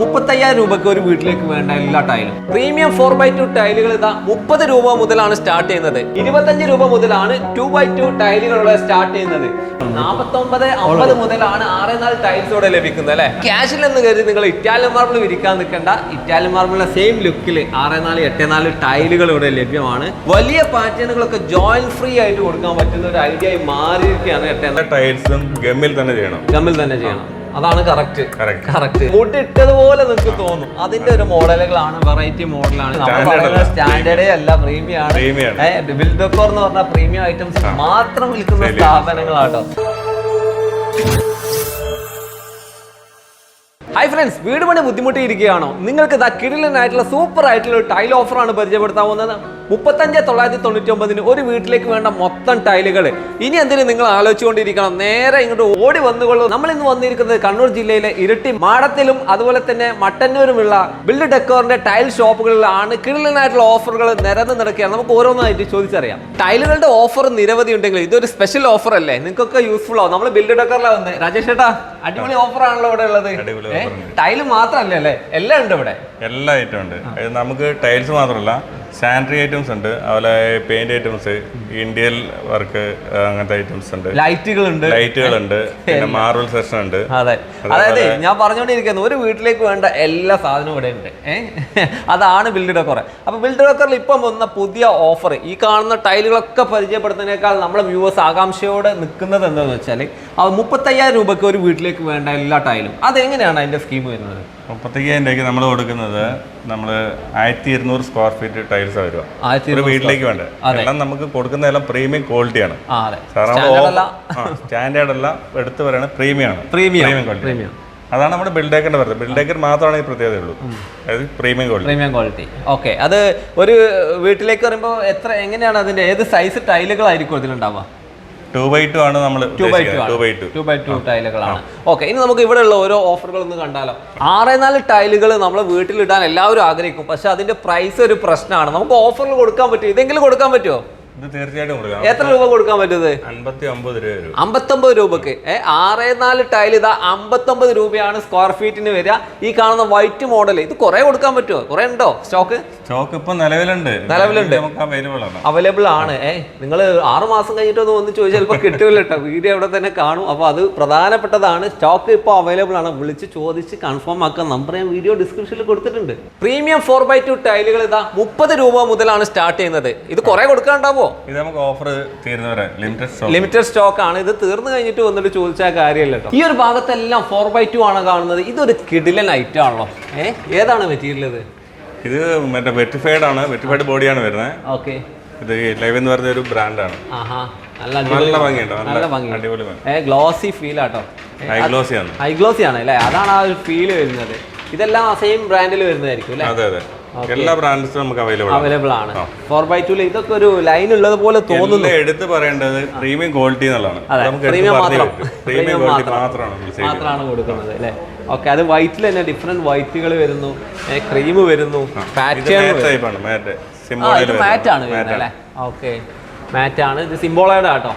മുപ്പത്തയ്യായിരം രൂപയ്ക്ക് ഒരു വീട്ടിലേക്ക് വേണ്ട എല്ലാ ടൈലും. പ്രീമിയം ഫോർ ബൈ ടു ടൈലുകൾ ഇതാ മുപ്പത് രൂപ മുതലാണ് സ്റ്റാർട്ട് ചെയ്യുന്നത്. ഇരുപത്തഞ്ച് രൂപ മുതലാണ് ടു ബൈ ടു ടൈലുകളുടെ സ്റ്റാർട്ട് ചെയ്യുന്നത്. നാൽപ്പത്തൊമ്പത് അമ്പത് മുതലാണ് ആറ് നാല് ടൈൽസ് ഇവിടെ ലഭിക്കുന്നത് അല്ലെ? ക്യാഷിൽ എന്ന് കരുതി നിങ്ങൾ ഇറ്റാലിയൻ മാർബിൾ വിരിക്കാൻ നിൽക്കേണ്ട. ഇറ്റാലിയൻ മാർബിളിന്റെ സെയിം ലുക്കിൽ ആറ് നാല് എട്ട് നാല് ടൈലുകൾ ഇവിടെ ലഭ്യമാണ്. വലിയ പാറ്റേണുകളൊക്കെ ജോയിൻ ഫ്രീ ആയിട്ട് കൊടുക്കാൻ പറ്റുന്ന ഒരു ഐഡിയ ആയി മാറിയിരിക്കുകയാണ് എട്ട് ടൈൽസും ഗമ്മിൽ തന്നെ ചെയ്യണം. ഗമ്മിൽ തന്നെ ചെയ്യണം. അതാണ് കറക്റ്റ്. കറക്റ്റ് മുട്ട് ഇട്ടതുപോലെ നിങ്ങൾക്ക് തോന്നും. അതിന്റെ ഒരു മോഡലുകളാണ് വെറൈറ്റി മോഡലാണ്. സ്റ്റാൻഡേർഡേ അല്ല. പ്രീമിയം ആണ്. Premium. ആണ്. ബിൽഡോക്കോർ എന്ന് പറഞ്ഞ പ്രീമിയം ഐറ്റംസ് മാത്രം വിൽക്കുന്ന സ്ഥാപനങ്ങളാട്ടോ. ഹായ് ഫ്രണ്ട്സ് വീട് പണി ബുദ്ധിമുട്ടിയിരിക്കുകയാണോ? നിങ്ങൾക്ക് ഇതാ കിടിലനായിട്ടുള്ള സൂപ്പർ ആയിട്ടുള്ള ഒരു ടൈൽ ഓഫറാണ് പരിചയപ്പെടുത്താൻ പോകുന്നത്. മുപ്പത്തഞ്ച് തൊള്ളായിരത്തി തൊണ്ണൂറ്റി ഒമ്പതിന് ഒരു വീട്ടിലേക്ക് വേണ്ട മൊത്തം ടൈലുകൾ ഇനി എന്തിനു നിങ്ങൾ ആലോചിച്ചുകൊണ്ടിരിക്കണം? നേരെ ഇങ്ങോട്ട് ഓടി വന്നുകൊള്ളൂ നമ്മൾ ഇന്ന് വന്നിരിക്കുന്നത് കണ്ണൂർ ജില്ലയിലെ ഇരട്ടി മാടത്തിലും അതുപോലെ തന്നെ മട്ടന്നൂരുമുള്ള ബിൽഡ് ഡെക്കോറിന്റെ ടൈൽ ഷോപ്പുകളിലാണ് കിടിലനായിട്ടുള്ള ഓഫറുകൾ നിരന്ന് നടക്കുകയാണ്. നമുക്ക് ഓരോന്നായിട്ട് ചോദിച്ചറിയാം. ടൈലുകളുടെ ഓഫർ നിരവധി ഉണ്ടെങ്കിൽ ഇതൊരു സ്പെഷ്യൽ ഓഫർ അല്ലേ? നിങ്ങൾക്കൊക്കെ യൂസ്ഫുൾ ആവും. നമ്മൾ ബിൽഡ് ഡെക്കോറിലാണ് വന്നത് രാജേഷ് ചേട്ടാ അടിപൊളി ഓഫർ ആണല്ലോ ഇവിടെ ഉള്ളത്. ടൈൽ മാത്രമല്ല അല്ലേ? എല്ലാം ഉണ്ട് ഇവിടെ. എല്ലാ ഐറ്റം ഉണ്ട്. നമുക്ക് ടൈൽസ് മാത്രമല്ല സാനിറ്ററി ഐറ്റംസ് ഉണ്ട് അതുപോലെ പെയിന്റ് ഐറ്റംസ് ഇന്ത്യൻ വർക്ക് അങ്ങനത്തെ ഐറ്റംസ് ഉണ്ട്. ലൈറ്റുകൾ ഉണ്ട് ലൈറ്റുകളുണ്ട് പിന്നെ മാർബിൾ സെക്ഷൻ ഉണ്ട്. അതെ. അതായത് ഞാൻ പറഞ്ഞുകൊണ്ടിരിക്കുന്നു ഒരു വീട്ടിലേക്ക് വേണ്ട എല്ലാ സാധനവും ഇവിടെ ഉണ്ട്. അതാണ് ബിൽഡ് ഡെക്കോർ അപ്പൊ ബിൽഡ് ഡെക്കോറിൽ ഇപ്പം വന്ന പുതിയ ഓഫർ ഈ കാണുന്ന ടൈലുകളൊക്കെ പരിചയപ്പെടുത്തുന്നതിനേക്കാൾ നമ്മുടെ വ്യൂവേഴ്സ് ആകാംക്ഷയോടെ നിൽക്കുന്നത് എന്താണെന്ന് വെച്ചാൽ മുപ്പത്തയ്യായിരം രൂപയ്ക്ക് ഒരു വീട്ടിലേക്ക് വേണ്ട എല്ലാ ടൈലും. അതെങ്ങനെയാണ് അതിന്റെ സ്കീം വരുന്നത്? മുപ്പത്തയ്യായിരം രൂപയ്ക്ക് നമ്മൾ കൊടുക്കുന്നത് നമ്മൾ ആയിരത്തി ഇരുന്നൂറ് സ്ക്വയർ ഫീറ്റ് ടൈൽസ് വരുക. ഒരു വീട്ടിലേക്ക് വേണ്ട എല്ലാം നമുക്ക് കൊടുക്കുന്ന എല്ലാം പ്രീമിയം ക്വാളിറ്റിയാണ് സ്റ്റാൻഡേർഡ് അല്ല. എടുത്തു പറയുന്നത് പ്രീമിയം ആണ്. Premium quality. അതാണ് നമ്മുടെ ബിൽഡേക്കറിന്റെ പറഞ്ഞത് ബിൽഡേക്കർ മാത്രമാണ് ഈ പ്രത്യേകതയുള്ളൂ അതായത് premium quality premium quality okay അത് ഒരു വീട്ടിലേക്ക് പറയുമ്പോൾ എത്ര എങ്ങനെയാണ് അതിന്റെ ഏത് സൈസ് ടൈലുകളായിരിക്കും ഇതിലുണ്ടാവുക ടു ബൈ ടു ആണ് നമ്മൾ two by two two by two two by two ടൈലുകളാണ്. ഓക്കെ ഇനി നമുക്ക് ഇവിടെ ഉള്ള ഓരോ ഓഫറുകൾ ഒന്ന് കണ്ടാലോ. ആറ് നാല് ടൈലുകൾ നമ്മൾ വീട്ടിലിടാൻ എല്ലാവരും ആഗ്രഹിക്കും. പക്ഷെ അതിന്റെ പ്രൈസ് ഒരു പ്രശ്നമാണ്. നമുക്ക് ഓഫറിൽ കൊടുക്കാൻ പറ്റും ഇതെങ്കിലും കൊടുക്കാൻ പറ്റുമോ? എത്ര രൂപ കൊടുക്കാൻ പറ്റുന്നത്? അമ്പത്തൊമ്പത് രൂപക്ക്. ഏ ആറ് നാല് ടൈൽ ഇതാ അമ്പത്തൊമ്പത് രൂപയാണ് സ്ക്വയർ ഫീറ്റിന് വരിക. ഈ കാണുന്ന വൈറ്റ് മോഡൽ ഇത് കുറെ കൊടുക്കാൻ പറ്റുമോ? കുറെ ഉണ്ടോ സ്റ്റോക്ക് സ്റ്റോക്ക് ഇപ്പൊ നിലവിലുണ്ട്. നിലവിലുണ്ട്. അവൈലബിൾ ആണ്. ഏഹ് നിങ്ങൾ ആറ് മാസം കഴിഞ്ഞിട്ട് ഒന്ന് വന്ന് ചോദിച്ചാൽ ചിലപ്പോൾ കിട്ടില്ല കേട്ടോ വീഡിയോ അവിടെ തന്നെ കാണും. അപ്പോൾ അത് പ്രധാനപ്പെട്ടതാണ്. സ്റ്റോക്ക് ഇപ്പോൾ അവൈലബിൾ ആണ്. വിളിച്ച് ചോദിച്ച് കൺഫേം ആക്കാൻ നമ്പർ ഞാൻ വീഡിയോ ഡിസ്ക്രിപ്ഷനിൽ കൊടുത്തിട്ടുണ്ട്. പ്രീമിയം ഫോർ ബൈ ടു ടൈലുകൾ ഇതാ മുപ്പത് രൂപ മുതലാണ് സ്റ്റാർട്ട് ചെയ്യുന്നത്. ഇത് കുറെ കൊടുക്കാണ്ടാവോ ഇത് നമുക്ക് ഓഫർ തീരുന്നവരെ. ലിമിറ്റഡ് സ്റ്റോക്ക് ലിമിറ്റഡ് സ്റ്റോക്ക് ആണ്. ഇത് തീർന്നു കഴിഞ്ഞിട്ട് വന്നിട്ട് ചോദിച്ചാൽ കാര്യമല്ല കേട്ടോ. ഈ ഒരു ഭാഗത്തെല്ലാം ഫോർ ബൈ ടു ആണ് കാണുന്നത്. ഇതൊരു കിടിലൻ ഐറ്റം ആണല്ലോ. ഏതാണ് മെറ്റീരിയൽ ഇത്? ഇത് മറ്റേ വെറ്റിഫൈഡ് ആണ് വെറ്റിഫൈഡ് ബോഡിയാണ് വരുന്നത് ഓക്കെ. ഇത് ലൈവ് എന്ന് പറഞ്ഞ ഒരു ബ്രാൻഡാണ് നല്ല നല്ല അടിപൊളി ഭംഗിയുണ്ട്. നല്ല നല്ല ഭംഗി അടിപൊളി ഭംഗി. ഏ ഗ്ലോസി ഫീൽ ആട്ടോ. ഹൈ ഗ്ലോസി ആണ്. ഹൈ ഗ്ലോസി ആണ് അല്ലേ? അതാണ് ആ ഒരു ഫീൽ വരുന്നത്. ഇതെല്ലാം സെയിം ബ്രാൻഡിൽ വരുന്നതായിരിക്കും അല്ലേ? അതെ അതെ. എല്ലാ ബ്രാൻഡ്സും നമുക്ക് അവൈലബിൾ ആണ്. അവൈലബിൾ ആണ്. ഫോർ ബൈ ടു ഇതൊക്കെ ഒരു ലൈൻ ഉള്ളത് പോലെ തോന്നുന്നു. എടുത്ത് പറയേണ്ടത് പ്രീമിയം ക്വാളിറ്റി എന്നുള്ളതാണ്. പ്രീമിയം മാത്രം. പ്രീമിയം ക്വാളിറ്റി മാത്രമാണ് മാത്രമാണ് കൊടുക്കുന്നത് അല്ലേ? ഓക്കെ അത് വൈറ്റിൽ തന്നെ ഡിഫറെന്റ് വൈറ്റുകൾ വരുന്നു. ക്രീം വരുന്നു. മാറ്റ് ആണ്. അല്ലേ? ഓക്കെ മാറ്റ് ആണ്. ഇത് സിംബോളയുടെ ആട്ടോ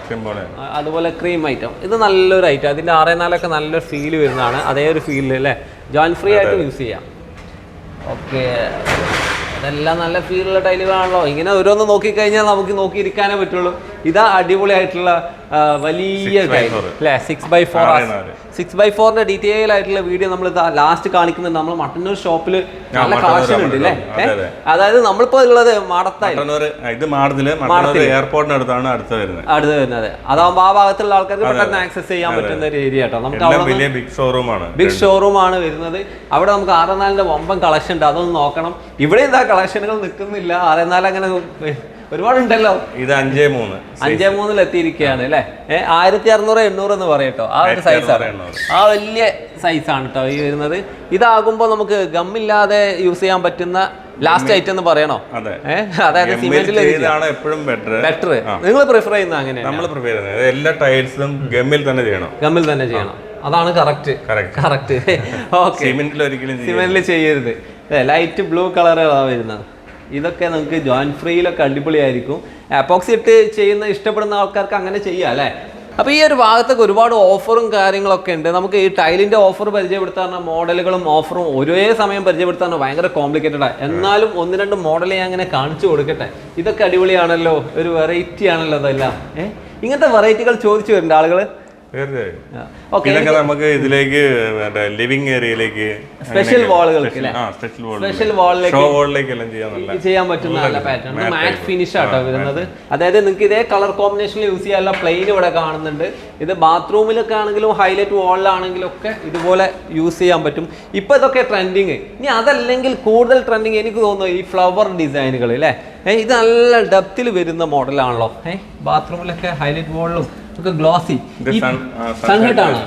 അതുപോലെ ക്രീം ഐറ്റം ഇത് നല്ലൊരു ഐറ്റം അതിന്റെ ആറേ നാലൊക്കെ നല്ലൊരു ഫീൽ വരുന്നതാണ്. അതേ ഒരു ഫീലിൽ അല്ലേ? ജോയിൻ ഫ്രീ ആയിട്ട് യൂസ് ചെയ്യാം. ഓക്കെ. അതെല്ലാം നല്ല ഫീലുള്ള ടൈലുകളാണല്ലോ. ഇങ്ങനെ ഓരോന്ന് നോക്കിക്കഴിഞ്ഞാൽ നമുക്ക് നോക്കിയിരിക്കാനേ പറ്റുള്ളൂ. ഇതാ അടിപൊളിയായിട്ടുള്ള വലിയ. അല്ലേ? Six by four six by ഫോറിന്റെ ഡീറ്റെയിൽ ആയിട്ടുള്ള വീഡിയോ നമ്മൾ ലാസ്റ്റ് കാണിക്കുന്നുണ്ട് നമ്മൾ മട്ടന്നൂർ ഷോപ്പിൽ നല്ല ഉണ്ട് അല്ലേ അതെ, അതെ. അതായത് നമ്മളിപ്പോ ഉള്ളത് മാടത്തായി. മാടത്തിൽ. എയർപോർട്ടിന് അടുത്താണ് അടുത്ത് വരുന്നത്. അടുത്ത് വരുന്നത്. അതാവുമ്പോൾ ആ ഭാഗത്തുള്ള ആൾക്കാർക്ക് പെട്ടെന്ന് ആക്സസ് ചെയ്യാൻ പറ്റുന്ന ഒരു ഏരിയ കേട്ടോ. നമുക്ക് വലിയ ബിഗ് ഷോറൂമാണ് ബിഗ് ഷോറൂം ആണ് വരുന്നത്. അവിടെ നമുക്ക് ആറനാലിന്റെ വമ്പൻ കളക്ഷൻ ഉണ്ട്. അതൊന്ന് നോക്കണം. ഇവിടെ എന്താ കളക്ഷനുകൾ നിൽക്കുന്നില്ല ആറനാല് അങ്ങനെ ഒരുപാടുണ്ടല്ലോ. ഇത് അഞ്ചേ മൂന്ന്. അഞ്ചേ മൂന്നിൽ എത്തിയിരിക്കുകയാണ് അല്ലേ? ഏഹ് ആയിരത്തി അറുന്നൂറ് എണ്ണൂറ് എന്ന് പറയട്ടോ ആ ഒരു സൈസാണ്. ആ വലിയ സൈസാണ് കേട്ടോ ഈ വരുന്നത്. ഇതാകുമ്പോൾ നമുക്ക് ഗമ്മില്ലാതെ യൂസ് ചെയ്യാൻ പറ്റുന്ന ലാസ്റ്റ് ഐറ്റം എന്ന് പറയണോ? അതെ. അതായത് സിമെന്റിൽ എപ്പോഴും ബെറ്റർ ബെറ്റർ നിങ്ങൾ പ്രിഫർ ചെയ്യുന്ന അങ്ങനെ നമ്മൾ പ്രിഫർ ചെയ്യുന്നത്. എല്ലാ ടൈൽസും ഗമ്മിൽ തന്നെ ചെയ്യണം. ഗമ്മിൽ തന്നെ ചെയ്യണം. അതാണ് കറക്റ്റ്. കറക്റ്റ് ഓക്കെ സിമെന്റിൽ ഒരിക്കലും സിമെന്റിൽ ചെയ്യരുത്. ലൈറ്റ് ബ്ലൂ കളറാണ് വരുന്നത്. ഇതൊക്കെ നിങ്ങൾക്ക് ജോയിൻ ഫ്രീയിലൊക്കെ അടിപൊളിയായിരിക്കും. അപ്പോക്സി ഇട്ട് ചെയ്യുന്ന ഇഷ്ടപ്പെടുന്ന ആൾക്കാർക്ക് അങ്ങനെ ചെയ്യാം അല്ലേ? അപ്പോൾ ഈ ഒരു ഭാഗത്തൊക്കെ ഒരുപാട് ഓഫറും കാര്യങ്ങളൊക്കെ ഉണ്ട്. നമുക്ക് ഈ ടൈലിന്റെ ഓഫർ പരിചയപ്പെടുത്താൻ മോഡലുകളും ഓഫറും ഒരേ സമയം പരിചയപ്പെടുത്താൻ ഭയങ്കര കോംപ്ലിക്കേറ്റഡാണ് എന്നാലും ഒന്ന് രണ്ട് മോഡൽ ഞാൻ അങ്ങനെ കാണിച്ചു കൊടുക്കട്ടെ. ഇതൊക്കെ അടിപൊളിയാണല്ലോ. ഒരു വെറൈറ്റി ആണല്ലോ അതെല്ലാം. ഏഹ് ഇങ്ങനത്തെ വെറൈറ്റികൾ ചോദിച്ചു വരുന്നുണ്ട് ആളുകൾ തീർച്ചയായും. ഇതൊക്കെ നമുക്ക് ഇതിലേക്ക് ലിവിംഗ് ഏരിയയിലേക്ക് സ്പെഷ്യൽ വാളുകൾക്ക് സ്പെഷ്യൽ വാളിലേക്ക് ചെയ്യാൻ പറ്റുന്ന നല്ല പാറ്റേൺ മാറ്റ് ഫിനിഷ് ആട്ടോ വരുന്നത്. അതായത് നിങ്ങൾക്ക് ഇതേ കളർ കോമ്പിനേഷൻ യൂസ് ചെയ്യാനുള്ള പ്ലെയിൻ ഇവിടെ കാണുന്നുണ്ട്. ഇത് ബാത്റൂമിലൊക്കെ ആണെങ്കിലും ഹൈലൈറ്റ് വാളിലാണെങ്കിലും ഒക്കെ ഇതുപോലെ യൂസ് ചെയ്യാൻ പറ്റും. ഇപ്പൊ ഇതൊക്കെ ട്രെൻഡിങ് ഇനി അതല്ലെങ്കിൽ കൂടുതൽ ട്രെൻഡിങ് എനിക്ക് തോന്നുന്നു ഈ ഫ്ലവർ ഡിസൈനുകൾ അല്ലേ ഇത് നല്ല ഡെപ്തിൽ വരുന്ന മോഡലാണല്ലോ ഏഹ് ബാത്റൂമിലൊക്കെ ഹൈലൈറ്റ് വാളിലും ഒക്കെ ഗ്ലോസി സൺഹേട്ട് ആണ്.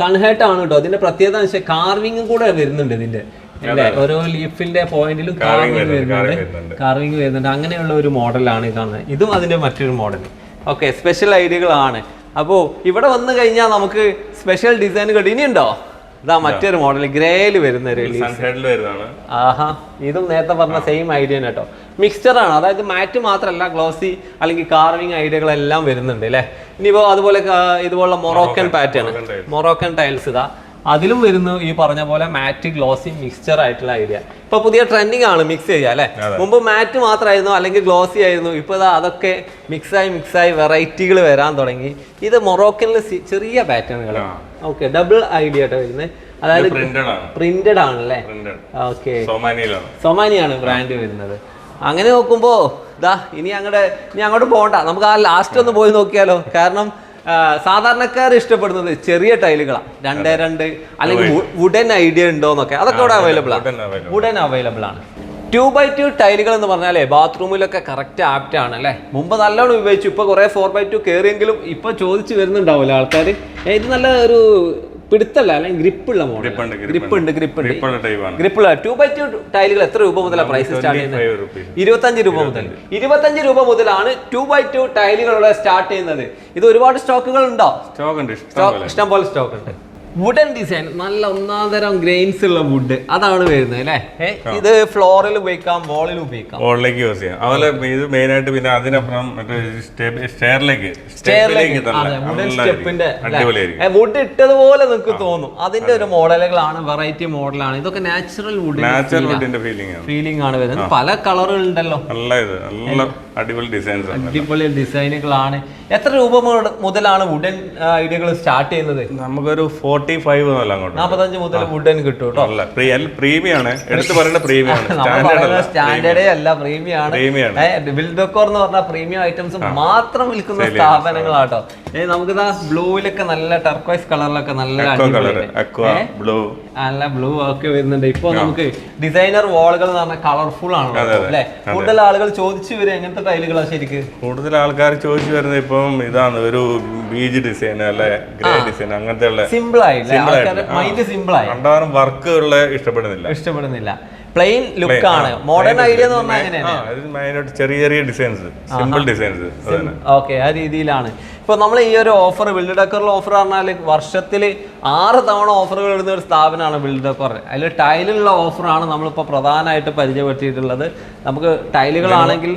സൺഹേട്ട് ആണ് കേട്ടോ അതിന്റെ പ്രത്യേകത വെച്ചാൽ കാർവിംഗും കൂടെ വരുന്നുണ്ട് ഇതിന്റെ. അല്ലേ? ഓരോ ലീഫിന്റെ പോയിന്റിലും കാർവിംഗ് വരുന്നുണ്ട്. കാർവിംഗ് വരുന്നുണ്ട്. അങ്ങനെയുള്ള ഒരു മോഡലാണ് ഇതാണ്. കാണുന്നത് ഇതും അതിന്റെ മറ്റൊരു മോഡൽ ഓക്കെ സ്പെഷ്യൽ ഐഡിയകളാണ് അപ്പോൾ ഇവിടെ വന്നു കഴിഞ്ഞാൽ നമുക്ക് സ്പെഷ്യൽ ഡിസൈനുകൾ ഇനിയുണ്ടോ? ഇതാ മറ്റൊരു മോഡൽ ഗ്രേയിൽ വരുന്ന ഒരു ആഹാ ഇതും നേരത്തെ പറഞ്ഞ സെയിം ഐഡിയ തന്നെ കേട്ടോ. മിക്സ്ചർ ആണ് അതായത് മാറ്റ് മാത്രമല്ല ഗ്ലോസി അല്ലെങ്കിൽ കാർവിംഗ് ഐഡിയകളെല്ലാം വരുന്നുണ്ട് അല്ലേ? ഇനിയിപ്പോൾ അതുപോലെ ഇതുപോലുള്ള മൊറോക്കൻ പാറ്റേൺ മൊറോക്കൻ ടൈൽസ് ഇതാ. അതിലും വരുന്നു ഈ പറഞ്ഞ പോലെ മാറ്റ് ഗ്ലോസി മിക്സ്ചർ ആയിട്ടുള്ള ഐഡിയ ഇപ്പൊ പുതിയ ട്രെൻഡിങ് ആണ് മിക്സ് ചെയ്യുക അല്ലെ? മുമ്പ് മാറ്റ് മാത്രമായിരുന്നു അല്ലെങ്കിൽ ഗ്ലോസി ആയിരുന്നു. ഇപ്പൊ അതൊക്കെ മിക്സായി മിക്സായി വെറൈറ്റികൾ വരാൻ തുടങ്ങി. ഇത് മൊറോക്കനിൽ ചെറിയ പാറ്റേണുകൾ ഓക്കെ ഡബിൾ ഐഡിയ ആയിട്ട് വരുന്നത് അതായത് പ്രിന്റഡ് ആണ്. പ്രിന്റഡ് ആണല്ലേ ഓക്കെ സൊമാനിയാണ് ബ്രാൻഡ് വരുന്നത്. അങ്ങനെ നോക്കുമ്പോ ഇതാ ഇനി അങ്ങോട്ട് ഇനി അങ്ങോട്ട് പോകണ്ട നമുക്ക് ആ ലാസ്റ്റ് ഒന്ന് പോയി നോക്കിയാലോ. കാരണം സാധാരണക്കാർ ഇഷ്ടപ്പെടുന്നത് ചെറിയ ടൈലുകളാണ് രണ്ടേ രണ്ട് അല്ലെങ്കിൽ വുഡൻ ഐഡിയ ഉണ്ടോ എന്നൊക്കെ അതൊക്കെ ഇവിടെ അവൈലബിൾ ആണ്. വുഡൻ അവൈലബിൾ ആണ്. ടു ബൈ ടു ടൈലുകൾ എന്ന് പറഞ്ഞാലേ ബാത്റൂമിലൊക്കെ കറക്റ്റ് ആപ്റ്റ് ആണ് അല്ലേ? മുമ്പ് നല്ലോണം ഉപയോഗിച്ചു ഇപ്പൊ കുറെ ഫോർ ബൈ ടു കയറിയെങ്കിലും ഇപ്പൊ ചോദിച്ചു വരുന്നുണ്ടാവില്ല ആൾക്കാർ ഇത് നല്ല ഒരു പിടുത്തല്ല അല്ലെങ്കിൽ ഗ്രിപ്പുള്ള മോഡൽ ഗ്രിപ്പ് ഉണ്ട്, ഗ്രിപ്പ് ഉണ്ട് ഗ്രിപ്പുള്ള ടു ബൈ ടു ടൈലുകൾ എത്ര രൂപ മുതലാണ് പ്രൈസ് സ്റ്റാർട്ട് ചെയ്യുന്നത്? ഇരുപത്തഞ്ച് രൂപ മുതൽ. ഇരുപത്തഞ്ച് രൂപ മുതലാണ് ടു ബൈ ടു ടൈലുകളുടെ സ്റ്റാർട്ട് ചെയ്യുന്നത്. ഇത് ഒരുപാട് സ്റ്റോക്കുകൾ ഉണ്ടോ സ്റ്റോക്ക് ഉണ്ട് ഇഷ്ടം പോലെ. സ്റ്റോക്ക് ഉണ്ട്. വുഡൻ ഡിസൈൻ നല്ല ഒന്നാം തരം ഗ്രെയിൻസ് ഉള്ള വുഡ് അതാണ് വരുന്നത് അല്ലേ? ഇത് ഫ്ലോറിൽ ഉപയോഗിക്കാം വോളിൽ ഉപയോഗിക്കാം. വോളിലേക്ക് യൂസ് ചെയ്യാം. അതുപോലെ ഇത് മെയിൻ ആയിട്ട് പിന്നെ അതിനപ്പുറം സ്റ്റെയറിലേക്ക് സ്റ്റെപ്പിന്റെ വുഡ് ഇട്ടതുപോലെ നിങ്ങൾക്ക് തോന്നും. അതിന്റെ ഒരു മോഡലുകളാണ് വെറൈറ്റി മോഡലാണ് ഇതൊക്കെ നാച്ചുറൽ വുഡ് നാച്ചുറൽ വുഡിന്റെ ഫീലിംഗ് ഫീലിംഗ് ആണ് വരുന്നത്. പല കളറുകൾ ഉണ്ടല്ലോ. നല്ല ഇത്. നല്ല അടിപൊളി ഡിസൈൻസ് അടിപൊളി ഡിസൈനുകളാണ് എത്ര രൂപ മുതലാണ് വുഡൻ ഐഡിയകൾ സ്റ്റാർട്ട് ചെയ്യുന്നത്? നമുക്കൊരു ഫോർട്ടി ഫൈവ് എന്നല്ല അങ്ങോട്ട്. നാൽപ്പത്തഞ്ച് മുതൽ വുഡൻ കിട്ടും കേട്ടോ അല്ല പ്രീമിയം ആണ്. എടുത്ത് പറയേണ്ട പ്രീമിയം ആണ്. സ്റ്റാൻഡേർഡ് അല്ല പ്രീമിയം ആണ്. ബിൽഡോക്കോർ എന്ന് പറഞ്ഞ പ്രീമിയം ഐറ്റംസ് മാത്രം വിൽക്കുന്ന സ്ഥാപനങ്ങളാട്ടോ. നമുക്ക് നമുക്കിതാ ബ്ലൂവിലൊക്കെ നല്ല ടർക്കോയ്സ് കളറിലൊക്കെ നല്ല ബ്ലൂ നല്ല ബ്ലൂ ഒക്കെ വരുന്നുണ്ട്. ഇപ്പൊ നമുക്ക് ഡിസൈനർ വാളുകൾ എന്ന് പറഞ്ഞാൽ കളർഫുൾ ആണ് അല്ലെ? കൂടുതൽ ആളുകൾ ചോദിച്ചു വരും എങ്ങനത്തെ ടൈലുകളാണ് ശരിക്കും? കൂടുതൽ ആൾക്കാർ ചോദിച്ചു വരുന്നത് ഇപ്പം ഇതാണ് ഒരു ബീജ് ഡിസൈൻ അല്ലെ? ഗ്രേ ഡിസൈൻ അങ്ങനത്തെ ഉള്ള സിമ്പിൾ ആയിട്ട്. സിമ്പിൾ ആയി. കണ്ടാറും വർക്ക് ഉള്ള ഇഷ്ടപ്പെടുന്നില്ല. ഇഷ്ടപ്പെടുന്നില്ല. പ്ലെയിൻ ലുക്ക് ആണ്. മോഡേൺ ഐഡിയ എന്ന് പറഞ്ഞാൽ അങ്ങനെയാണ് ചെറിയ ചെറിയ ഡിസൈൻസ് സിമ്പിൾ ഡിസൈൻസ് ഓക്കേ ആ രീതിയിലാണ്. ഇപ്പോൾ നമ്മൾ ഈ ഒരു ഓഫർ ബിൽഡ് ഡെക്കറിൽ ഓഫർ പറഞ്ഞാൽ വർഷത്തിൽ ആറ് തവണ ഓഫറുകൾ ഇടുന്ന ഒരു സ്ഥാപനമാണ് ബിൽഡ് ഡെക്കർ അതിൽ ടൈലിലുള്ള ഓഫറാണ് നമ്മളിപ്പോൾ പ്രധാനമായിട്ട് പരിചയപ്പെടുത്തിയിട്ടുള്ളത്. നമുക്ക് ടൈലുകളാണെങ്കിൽ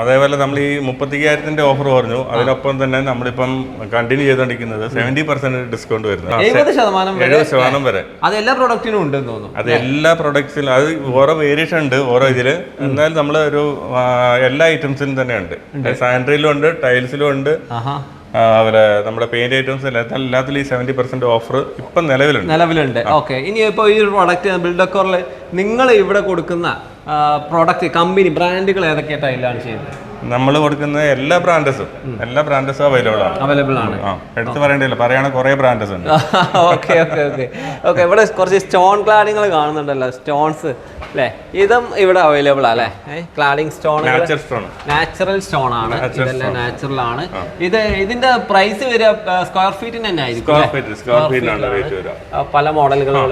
അതേപോലെ നമ്മൾ ഈ മുപ്പത്തിയ്യായിരത്തിന്റെ ഓഫർ പറഞ്ഞു. അതിനൊപ്പം തന്നെ നമ്മളിപ്പം കണ്ടിന്യൂ ചെയ്തുകൊണ്ടിരിക്കുന്നത് സെവന്റി പെർസെന്റ് ഡിസ്കൗണ്ട് വരുന്നത് എഴുപത് ശതമാനം വരെ എഴുപത് ശതമാനം വരെ. അത് എല്ലാ പ്രൊഡക്റ്റിനും ഉണ്ടെന്ന് തോന്നുന്നു. അത് എല്ലാ പ്രൊഡക്ട്സിലും അത് ഓരോ വേരിയേഷൻ ഉണ്ട് ഓരോ ഇതിൽ. എന്നാലും നമ്മൾ ഒരു എല്ലാ ഐറ്റംസിലും തന്നെ ഉണ്ട്. സാനിറ്ററിയിലും ഉണ്ട് ടൈൽസിലും ഉണ്ട്. അതുപോലെ നമ്മുടെ പെയിന്റ് ഐറ്റംസ് എല്ലാത്തിലും ഈ സെവന്റി പെർസെന്റ് ഓഫർ ഇപ്പം നിലവിലുണ്ട്. നിലവിലുണ്ട്. ഓക്കെ ഇനി ഇപ്പോൾ ഈ ഒരു പ്രൊഡക്റ്റ് ബിൽഡ് ഡെക്കറിൽ നിങ്ങൾ ഇവിടെ കൊടുക്കുന്ന പ്രോഡക്റ്റ് കമ്പനി ബ്രാൻഡുകൾ ഏതൊക്കെയായിട്ടാണ് ചെയ്യുന്നത്? നമ്മൾ കൊടുക്കുന്ന എല്ലാ ബ്രാൻഡസും എല്ലാ ബ്രാൻഡസും അവൈലബിൾ ആണ്. അവൈലബിൾ ആണ്. എടുത്തു പറയേണ്ടില്ല പറയണ കുറെ ബ്രാൻഡസ് ഉണ്ട്. ഓക്കെ ഓക്കെ ഓക്കെ ഓക്കെ ഇവിടെ കുറച്ച് സ്റ്റോൺ ക്ലാഡിങ്ങൾ കാണുന്നുണ്ടല്ലോ സ്റ്റോൺസ് അല്ലേ? ഇതും ഇവിടെ അവൈലബിൾ അല്ലേ? Cladding stone natural stone natural stone ആണ്. ഇതെല്ലാം നാച്ചുറൽ ആണ്. ഇത് ഇതിന്റെ പ്രൈസ് വരിക സ്ക്വയർ ഫീറ്റിന് തന്നെ ആയിരിക്കും പല മോഡലുകളും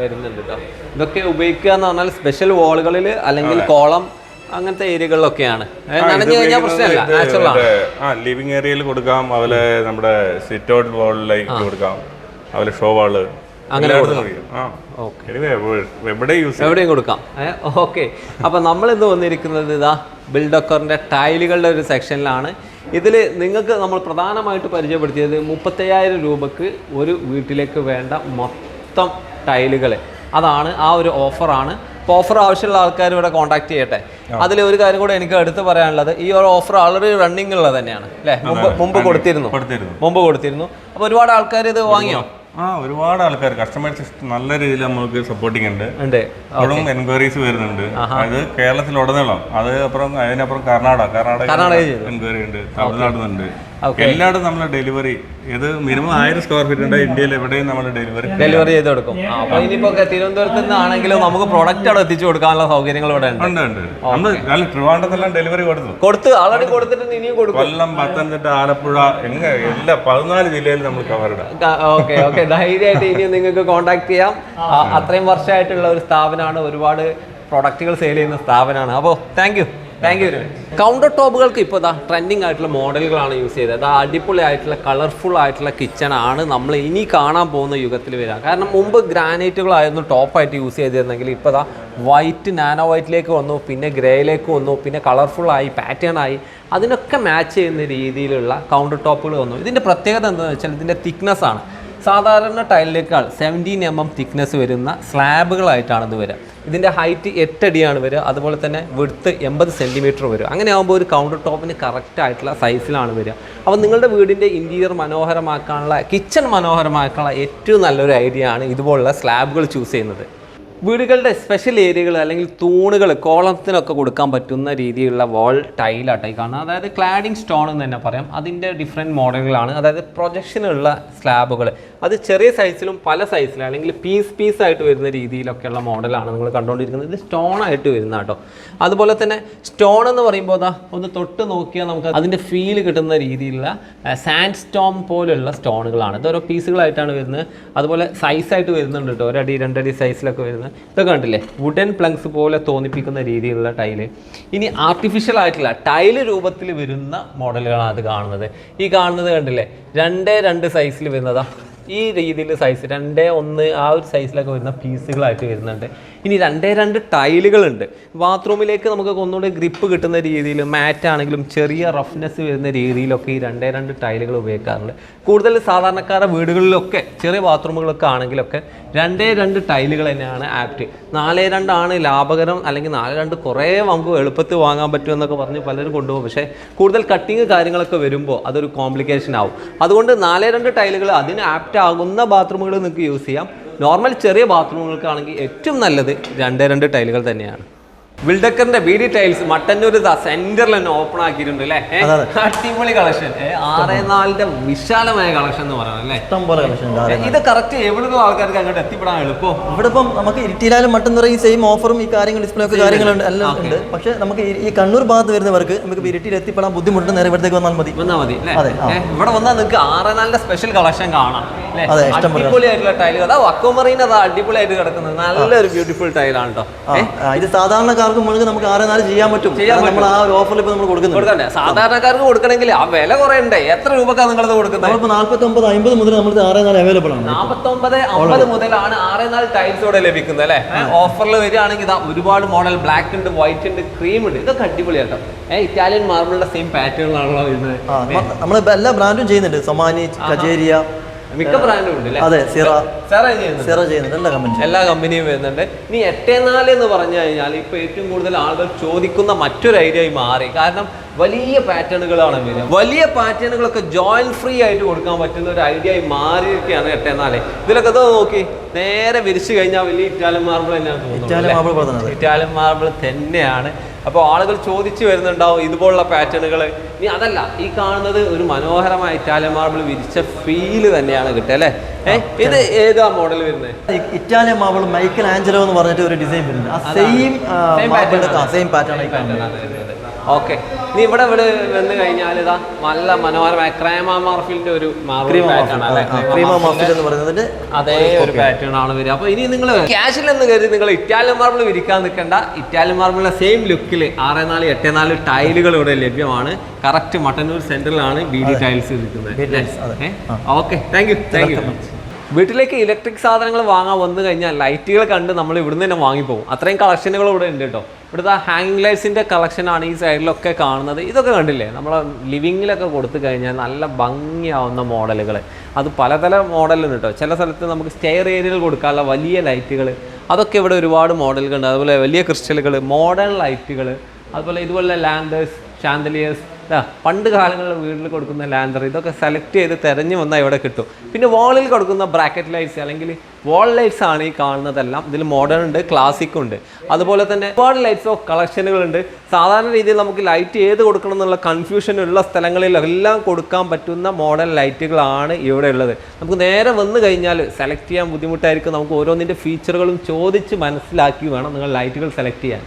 വരുന്നുണ്ട് കേട്ടോ ഇതൊക്കെ ഉപയോഗിക്കുക എന്ന് പറഞ്ഞാൽ സ്പെഷ്യൽ വാളുകളിൽ അല്ലെങ്കിൽ കോളം അങ്ങനത്തെ ഏരിയകളിലൊക്കെയാണ്. ഏ, നനഞ്ഞു കഴിഞ്ഞാൽ പ്രശ്നമല്ല. നാച്ചുറൽ ആ ലിവിങ് ഏരിയയിൽ കൊടുക്കാം അതുപോലെ നമ്മുടെ സിറ്റ് ഔട്ട് വാളിലേക്ക് കൊടുക്കാം അതുപോലെ ഷോ വാൾ അങ്ങനെ എവിടെയും കൊടുക്കാം. ഓക്കെ. അപ്പൊ നമ്മൾ ഇന്ന് വന്നിരിക്കുന്നത് ഇതാ ബിൽഡക്കറിന്റെ ടൈലുകളുടെ ഒരു സെക്ഷനിലാണ്. ഇതിൽ നിങ്ങൾക്ക് നമ്മൾ പ്രധാനമായിട്ട് പരിചയപ്പെടുത്തിയത് മുപ്പത്തയ്യായിരം രൂപക്ക് ഒരു വീട്ടിലേക്ക് വേണ്ട മൊത്തം ടൈലുകൾ അതാണ് ആ ഒരു ഓഫറാണ് അപ്പോൾ ഓഫർ ആവശ്യമുള്ള ആൾക്കാർ ഇവിടെ കോൺടാക്ട് ചെയ്യട്ടെ. അതിൽ ഒരു കാര്യം കൂടെ എനിക്ക് എടുത്ത് പറയാനുള്ളത് ഈ ഒരു ഓഫർ ആൾറെഡി റണ്ണിംഗ് ഉള്ളത് തന്നെയാണ്. അല്ലേ മുമ്പ് മുമ്പ് കൊടുത്തിരുന്നു. മുമ്പ് കൊടുത്തിരുന്നു. അപ്പോൾ ഒരുപാട് ആൾക്കാർ ഇത് വാങ്ങിയോ? ആ ഒരുപാട് ആൾക്കാർ കസ്റ്റമേഴ്സ് നല്ല രീതിയിൽ നമുക്ക് സപ്പോർട്ടിങ് ഉണ്ട്. ഇപ്പോഴും എൻക്വയറീസ് വരുന്നുണ്ട്. അത് കേരളത്തിൽ കേരളത്തിലുടനീളം. അത് അപ്പുറം അതിനപ്പുറം കർണാടക. കർണാടക എൻക്വയറി ഉണ്ട്. തമിഴ്നാട് ഉണ്ട് എല്ലായിടും നമ്മൾ ഡെലിവറി ഇത് മിനിമം ആയിരം സ്ക്വയർ ഫീറ്റ് ഉണ്ട്. ഇന്ത്യയിൽ എവിടെയും നമ്മൾ ഡെലിവറി ഡെലിവറി ചെയ്ത് കൊടുക്കും. അപ്പൊ ഇനിയിപ്പോ തിരുവനന്തപുരത്ത് നിന്നാണെങ്കിലും നമുക്ക് പ്രൊഡക്റ്റ് അവിടെ എത്തിച്ചു കൊടുക്കാനുള്ള സൗകര്യങ്ങൾ ഇവിടെ ഉണ്ട്. ഉണ്ട് ഉണ്ട് നമ്മൾ നല്ല ട്രിവാൻഡ്രത്തെല്ലാം ഡെലിവറി കൊടുത്തു. കൊടുത്ത് ആൾറെഡി കൊടുത്തിട്ട് ഇനിയും കൊടുക്കും. കൊല്ലം പത്തനംതിട്ട ആലപ്പുഴ എങ്ങ എല്ലാ പതിനാല് ജില്ലയിൽ നമ്മൾ കവർ ഇടാം. ഓക്കെ ഓക്കെ ധൈര്യമായിട്ട് ഇനിയും നിങ്ങൾക്ക് കോൺടാക്ട് ചെയ്യാം. ആ, അത്രയും വർഷമായിട്ടുള്ള ഒരു സ്ഥാപനമാണ്. ഒരുപാട് പ്രൊഡക്റ്റുകൾ സെയിൽ ചെയ്യുന്ന സ്ഥാപനമാണ്. അപ്പോൾ thank you thank you counter ടോപ്പുകൾക്ക് ഇപ്പോൾ ഇതാ ട്രെൻഡിങ് ആയിട്ടുള്ള മോഡലുകളാണ് യൂസ് ചെയ്തത്. അതാ അടിപൊളി ആയിട്ടുള്ള കളർഫുൾ ആയിട്ടുള്ള കിച്ചൺ ആണ് നമ്മൾ ഇനി കാണാൻ പോകുന്ന യുഗത്തിൽ വരിക. കാരണം മുമ്പ് ഗ്രാനൈറ്റുകളായിരുന്നു ടോപ്പായിട്ട് യൂസ് ചെയ്തിരുന്നെങ്കിൽ ഇപ്പോൾ ഇതാ വൈറ്റ് നാനോ വൈറ്റിലേക്ക് വന്നു പിന്നെ ഗ്രേയിലേക്ക് വന്നു പിന്നെ കളർഫുൾ ആയി പാറ്റേൺ ആയി. അതിനൊക്കെ മാച്ച് ചെയ്യുന്ന രീതിയിലുള്ള കൗണ്ടർ ടോപ്പുകൾ വന്നു. ഇതിന്റെ പ്രത്യേകത എന്താണെന്ന് വെച്ചാൽ ഇതിന്റെ തിക്നെസ് ആണ്. സാധാരണ ടൈലിനേക്കാൾ സെവന്റീൻ എം എം തിക്നെസ് വരുന്ന സ്ലാബുകളായിട്ടാണ് ഇത് വരിക ഇതിന്റെ ഹൈറ്റ് എട്ടടിയാണ് വരിക അതുപോലെ തന്നെ വിടുത്ത് എൺപത് സെന്റിമീറ്റർ വരും. അങ്ങനെ ആകുമ്പോൾ ഒരു കൗണ്ടർ ടോപ്പിന് കറക്റ്റ് ആയിട്ടുള്ള സൈസിലാണ് വരിക അപ്പോൾ നിങ്ങളുടെ വീടിന്റെ ഇന്റീരിയർ മനോഹരമാക്കാനുള്ള കിച്ചൺ മനോഹരമാക്കാനുള്ള ഏറ്റവും നല്ലൊരു ഐഡിയ ആണ് ഇതുപോലുള്ള സ്ലാബുകൾ ചൂസ് ചെയ്യുന്നത്. വീടുകളുടെ സ്പെഷ്യൽ ഏരിയകൾ അല്ലെങ്കിൽ തൂണുകൾ കോളത്തിനൊക്കെ കൊടുക്കാൻ പറ്റുന്ന രീതിയിലുള്ള വാൾ ടൈലാട്ടെ കാണുന്നത്. അതായത് ക്ലാഡിംഗ് സ്റ്റോൺ എന്ന് തന്നെ പറയാം. അതിന്റെ ഡിഫറെന്റ് മോഡലുകളാണ് അതായത് പ്രൊജക്ഷനുള്ള സ്ലാബുകൾ അത് ചെറിയ സൈസിലും പല സൈസിലും അല്ലെങ്കിൽ പീസ് പീസ് ആയിട്ട് വരുന്ന രീതിയിലൊക്കെയുള്ള മോഡലാണ് നിങ്ങൾ കണ്ടുകൊണ്ടിരിക്കുന്നത്. ഇത് സ്റ്റോൺ ആയിട്ട് വരുന്ന കേട്ടോ അതുപോലെ തന്നെ സ്റ്റോൺ എന്ന് പറയുമ്പോൾ അതാ ഒന്ന് തൊട്ട് നോക്കിയാൽ നമുക്ക് അതിന്റെ ഫീൽ കിട്ടുന്ന രീതിയിലുള്ള സാൻഡ് സ്റ്റോൺ പോലുള്ള സ്റ്റോണുകളാണ് ഇത് ഓരോ പീസുകളായിട്ടാണ് വരുന്നത്. അതുപോലെ സൈസായിട്ട് വരുന്നുണ്ട് കേട്ടോ. ഒരടി രണ്ടടി സൈസിലൊക്കെ വരുന്നത്. ഇതൊക്കെ കണ്ടില്ലേ? വുഡൻ പ്ലങ്സ് പോലെ തോന്നിപ്പിക്കുന്ന രീതിയിലുള്ള ടൈൽ ഇനി ആർട്ടിഫിഷ്യൽ ആയിട്ടുള്ള ടൈൽ രൂപത്തിൽ വരുന്ന മോഡലുകളാണ് അത് കാണുന്നത്. ഈ കാണുന്നത് കണ്ടില്ലേ? രണ്ടേ രണ്ട് സൈസിൽ വരുന്നതാ. ഈ രീതിയിൽ സൈസ് രണ്ടേ ഒന്ന് ആ ഒരു സൈസിലൊക്കെ വരുന്ന പീസുകളായിട്ട് വരുന്നുണ്ട്. ഇനി രണ്ടേ രണ്ട് ടൈലുകളുണ്ട്. ബാത്റൂമിലേക്ക് നമുക്ക് ഒന്നുകൂടി ഗ്രിപ്പ് കിട്ടുന്ന രീതിയിൽ മാറ്റ് ആണെങ്കിലും ചെറിയ റഫ്നെസ് വരുന്ന രീതിയിലൊക്കെ ഈ രണ്ടേ രണ്ട് ടൈലുകൾ ഉപയോഗിക്കാറുണ്ട്. കൂടുതൽ സാധാരണക്കാരുടെ വീടുകളിലൊക്കെ ചെറിയ ബാത്റൂമുകളൊക്കെ ആണെങ്കിലൊക്കെ രണ്ടേ രണ്ട് ടൈലുകൾ തന്നെയാണ് ആപ്റ്റ് നാലേ രണ്ടാണ് ലാഭകരം അല്ലെങ്കിൽ നാല് രണ്ട് കുറേ നമുക്ക് എളുപ്പത്തിൽ വാങ്ങാൻ പറ്റും എന്നൊക്കെ പറഞ്ഞ് പലരും കൊണ്ടുപോകും. പക്ഷേ കൂടുതൽ കട്ടിങ് കാര്യങ്ങളൊക്കെ വരുമ്പോൾ അതൊരു കോംപ്ലിക്കേഷൻ ആവും. അതുകൊണ്ട് നാലേ രണ്ട് ടൈലുകൾ അതിന് ആപ്റ്റ് ആകുന്ന ബാത്റൂമുകൾ നിങ്ങൾക്ക് യൂസ് ചെയ്യാം. നോർമൽ ചെറിയ ബാത്റൂമുകൾക്കാണെങ്കിൽ ഏറ്റവും നല്ലത് രണ്ടേ രണ്ട് ടൈലുകൾ തന്നെയാണ്. വിൽഡക്കറിന്റെ ബി ഡി ടൈൽസ് മട്ടന്നൂർ സെന്ററിൽ തന്നെ ഓപ്പൺ ആക്കിയിട്ടുണ്ട് അല്ലേ? അടിപൊളി കളക്ഷൻ ആറേ നാലിന്റെ വിശാലമായ കളക്ഷൻ എന്ന് പറയുന്നത് അല്ലേ? ഇഷ്ടം പോലെ കളക്ഷൻ ഇത് കറക്റ്റ് എവിടെ ആൾക്കാർക്ക് അങ്ങോട്ട് എത്തിപ്പെടാൻ എളുപ്പം. ഇവിടെ ഇപ്പം നമുക്ക് ഇരിട്ടിയിലും മട്ടന്നൂർ ഈ സെയിം ഓഫറും ഈ കാര്യങ്ങൾ ഡിസ്പ്ലേ ഒക്കെ കാര്യങ്ങളുണ്ട് എല്ലാം ഉണ്ട്. പക്ഷെ നമുക്ക് ഈ- കണ്ണൂർ ഭാഗത്ത് വരുന്നവർക്ക് നമുക്ക് ഇരിട്ടിയിൽ എത്തിപ്പെടാൻ ബുദ്ധിമുട്ട് നേരെ ഇവിടത്തേക്ക് വന്നാൽ മതി. വന്നാൽ മതി അതെ, ഇവിടെ വന്നാൽ നിങ്ങൾക്ക് ആറേ നാലിന്റെ സ്പെഷ്യൽ കളക്ഷൻ കാണാം അല്ലേ? അതെ, ഇഷ്ടം പോലെ അടിപൊളിയായിട്ടുള്ള ടൈൽ അതാ അക്വമറീൻ അതാ അടിപൊളിയായിട്ട് കിടക്കുന്നത്. നല്ലൊരു ബ്യൂട്ടിഫുൾ ടൈലാണ് കേട്ടോ ഇത് ഇത് സാധാരണക്കാർക്ക് വേണമെങ്കിൽ നമുക്ക് ആറ് നാല് ചെയ്യാൻ പറ്റും. നമ്മൾ ആ ഒരു ഓഫറിൽ ഇപ്പോൾ നമ്മൾ കൊടുക്കുന്നുണ്ട്. കൊടുക്കണ്ടേ സാധാരണക്കാർക്ക് കൊടുക്കണമെങ്കിൽ ആ വില കുറയണ്ടേ? എത്ര രൂപക്കാണ് നിങ്ങളത് കൊടുക്കുന്നത്? നമ്മളിപ്പോൾ നാൽപ്പത്തി ഒമ്പത് അമ്പത് മുതൽ നമ്മൾ ആറ് നാല് അവൈലബിൾ ആണ്. നാൽപ്പത്തി ഒമ്പത് അമ്പത് മുതലാണ് ആറ് നാല് ടൈൽസ് ഇവിടെ ലഭിക്കുന്നത് അല്ലേ? ഓഫറിൽ വരികയാണെങ്കിൽ ഇതാ ഒരുപാട് മോഡൽ ബ്ലാക്ക് ഉണ്ട് വൈറ്റ് ഉണ്ട് ക്രീം ഉണ്ട്. ഇതൊക്കെ അടിപൊളിയാട്ടോ ഏഹ് ഇറ്റാലിയൻ മാർബിളിന്റെ സെയിം പാറ്റേണിലാണല്ലോ വരുന്നത്. നമ്മൾ എല്ലാ ബ്രാൻഡും ചെയ്യുന്നുണ്ട്. സമാനി കജേരിയ മിക്ക ബ്രാൻഡും ഉണ്ട് അതെ സിറ സാറേ ചെയ്യുന്നുണ്ട്. എല്ലാ കമ്പനിയും എല്ലാ കമ്പനിയും വരുന്നുണ്ട്. ഇനി എട്ടേ നാല് എന്ന് പറഞ്ഞു കഴിഞ്ഞാൽ ഇപ്പൊ ഏറ്റവും കൂടുതൽ ആളുകൾ ചോദിക്കുന്ന മറ്റൊരു ഐഡിയ ആയി മാറി. കാരണം വലിയ പാറ്റേണുകളാണ് വരിക വലിയ പാറ്റേണുകളൊക്കെ ജോയിന്റ് ഫ്രീ ആയിട്ട് കൊടുക്കാൻ പറ്റുന്ന ഒരു ഐഡിയ ആയി മാറിയിരിക്കുകയാണ് എട്ടേ നാല് ഇതിലൊക്കെ ഇത് നോക്കി. നേരെ വിരിച്ചു കഴിഞ്ഞാൽ വലിയ ഇറ്റാലിയൻ മാർബിൾ തന്നെയാണ് ഇറ്റാലിയൻ മാർബിൾ തന്നെയാണ്. അപ്പോൾ ആളുകൾ ചോദിച്ചു വരുന്നുണ്ടാവും ഇതുപോലുള്ള പാറ്റേണുകൾ. ഇനി അതല്ല ഈ കാണുന്നത് ഒരു മനോഹരമായ ഇറ്റാലിയൻ മാർബിൾ വിരിച്ച ഫീൽ തന്നെയാണ് കിട്ടുക അല്ലേ? ഏഹ് ഇത് ഏതാ മോഡൽ വരുന്നത് ഇറ്റാലിയൻ മാർബിൾ മൈക്കൽ ആഞ്ചലോ എന്ന് പറഞ്ഞിട്ട് ഒരു ഡിസൈൻ വരുന്നുണ്ട്. ആ same pattern. Same pattern okay. നീ ഇവിടെ ഇവിടെ വന്ന് കഴിഞ്ഞാൽ ഇതാ നല്ല മനോഹരമായ ക്രേമ മാർഫിലിന്റെ ഒരു എന്ന് പറയുന്നത് അതേ ഒരു പാറ്റേൺ ആണ് വരിക. അപ്പൊ ഇനി നിങ്ങൾ ക്യാഷിൽ എന്ന് കരുതി നിങ്ങൾ ഇറ്റാലിയൻ മാർബിൾ വിരിക്കാൻ നിൽക്കേണ്ട. ഇറ്റാലിയൻ മാർബിളിന്റെ സെയിം ലുക്കിൽ ആറ് നാല് എട്ട് നാല് ടൈലുകൾ ഇവിടെ ലഭ്യമാണ്. കറക്റ്റ് മട്ടന്നൂർ സെന്ററിലാണ് ബി ഡി ടൈൽസ് നിൽക്കുന്നത്. Okay thank you thank you വീട്ടിലേക്ക് ഇലക്ട്രിക് സാധനങ്ങൾ വാങ്ങാൻ വന്നു കഴിഞ്ഞാൽ ലൈറ്റുകൾ കണ്ട് നമ്മൾ ഇവിടുന്ന് തന്നെ വാങ്ങിപ്പോകും. അത്രയും കളക്ഷനുകൾ ഇവിടെ ഉണ്ട് കേട്ടോ. ഇവിടുത്തെ ഹാങ്ങിങ് ലൈറ്റ്സിന്റെ കളക്ഷനാണ് ഈ സൈഡിലൊക്കെ കാണുന്നത്. ഇതൊക്കെ കണ്ടില്ലേ? നമ്മളെ ലിവിങ്ങിലൊക്കെ കൊടുത്തു കഴിഞ്ഞാൽ നല്ല ഭംഗിയാവുന്ന മോഡലുകൾ അത് പലതരം മോഡലിൽ കേട്ടോ ചില സ്ഥലത്ത് നമുക്ക് സ്റ്റെയർ ഏരിയയിൽ കൊടുക്കാനുള്ള വലിയ ലൈറ്റുകൾ അതൊക്കെ ഇവിടെ ഒരുപാട് മോഡലുകളുണ്ട് അതുപോലെ വലിയ ക്രിസ്റ്റലുകൾ മോഡേൺ ലൈറ്റുകൾ അതുപോലെ ഇതുപോലെ ലാൻഡേഴ്സ് ഷാന്തലിയേഴ്സ് പണ്ട് കാലങ്ങളിൽ വീട്ടിൽ കൊടുക്കുന്ന ലാൻഡർ ഇതൊക്കെ സെലക്ട് ചെയ്ത് തിരഞ്ഞു വന്നാൽ ഇവിടെ കിട്ടും. പിന്നെ വാളിൽ കൊടുക്കുന്ന ബ്രാക്കറ്റ് ലൈറ്റ്സ് അല്ലെങ്കിൽ വാൾ ലൈറ്റ്സ് ആണ് ഈ കാണുന്നതെല്ലാം. ഇതിൽ മോഡേൺ ഉണ്ട് ക്ലാസിക് ഉണ്ട്. അതുപോലെ തന്നെ ഒരുപാട് ലൈറ്റ്സ് കളക്ഷനുകളുണ്ട് സാധാരണ രീതിയിൽ നമുക്ക് ലൈറ്റ് ഏത് കൊടുക്കണം എന്നുള്ള കൺഫ്യൂഷൻ ഉള്ള സ്ഥലങ്ങളിലെല്ലാം കൊടുക്കാൻ പറ്റുന്ന മോഡൽ ലൈറ്റുകളാണ് ഇവിടെ ഉള്ളത്. നമുക്ക് നേരെ വന്നു കഴിഞ്ഞാൽ സെലക്ട് ചെയ്യാൻ ബുദ്ധിമുട്ടായിരിക്കും. നമുക്ക് ഓരോന്നിന്റെ ഫീച്ചറുകളും ചോദിച്ച് മനസ്സിലാക്കി വേണം നിങ്ങൾ ലൈറ്റുകൾ സെലക്ട് ചെയ്യാൻ.